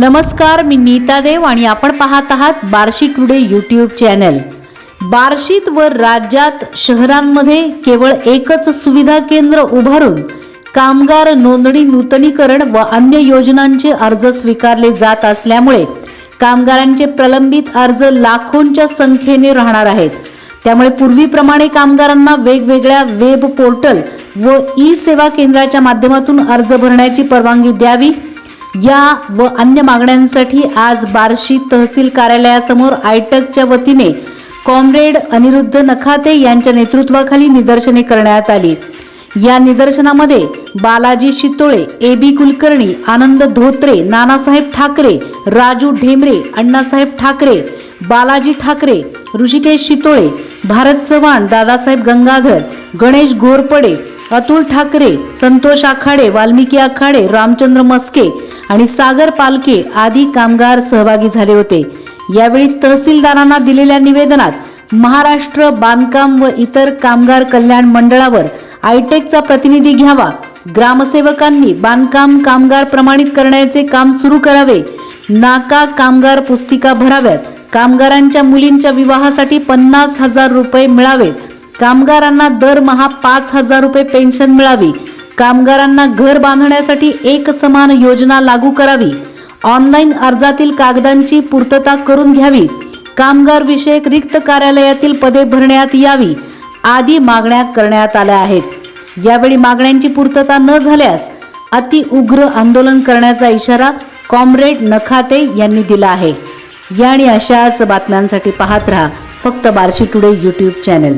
नमस्कार मी नीता देव आणि आपण पाहत आहात बार्शी टुडे यूट्यूब चॅनल बार्शीत व राज्यात शहरांमध्ये केवळ एकच सुविधा केंद्र उभारून कामगार नोंदणी नूतनीकरण व अन्य योजनांचे अर्ज स्वीकारले जात असल्यामुळे कामगारांचे प्रलंबित अर्ज लाखोंच्या संख्येने राहणार आहेत. त्यामुळे पूर्वीप्रमाणे कामगारांना वेगवेगळ्या वेब पोर्टल व ई सेवा केंद्राच्या माध्यमातून अर्ज भरण्याची परवानगी द्यावी या व अन्य मागण्यांसाठी आज बार्शी तहसील कार्यालयासमोर आयटकच्या वतीने कॉम्रेड अनिरुद्ध नखाते यांच्या नेतृत्वाखाली निदर्शने करण्यात आली. या निदर्शनामध्ये बालाजी शितोळे ए बी कुलकर्णी आनंद धोत्रे नानासाहेब ठाकरे राजू ढेमरे अण्णासाहेब ठाकरे बालाजी ठाकरे ऋषिकेश शितोळे भारत चव्हाण दादासाहेब गंगाधर गणेश घोरपडे अतुल ठाकरे संतोष आखाडे वाल्मिकी आखाडे रामचंद्र मस्के आणि सागर पालके आदी कामगार सहभागी झाले होते. यावेळी तहसीलदारांना दिलेल्या निवेदनात महाराष्ट्र बांधकाम व इतर कामगार कल्याण मंडळावर आयटेकचा प्रतिनिधी घ्यावा ग्रामसेवकांनी बांधकाम कामगार प्रमाणित करण्याचे काम सुरू करावे नाका कामगार पुस्तिका भराव्यात कामगारांच्या मुलींच्या विवाहासाठी पन्नास हजार रुपये मिळावेत कामगारांना दरमहा पाच हजार रुपये पेन्शन मिळावी. कामगारांना घर बांधण्यासाठी एक समान योजना लागू करावी. ऑनलाईन अर्जातील कागदांची पूर्तता करून घ्यावी. कामगार विषयक रिक्त कार्यालयातील पदे भरण्यात यावी. आदी मागण्या करण्यात आल्या आहेत. यावेळी मागण्यांची पूर्तता न झाल्यास अति उग्र आंदोलन करण्याचा इशारा कॉम्रेड नखाते यांनी दिला आहे. या आणि अशाच बातम्यांसाठी पाहत राहा फक्त बार्शी टुडे यूट्यूब चॅनल.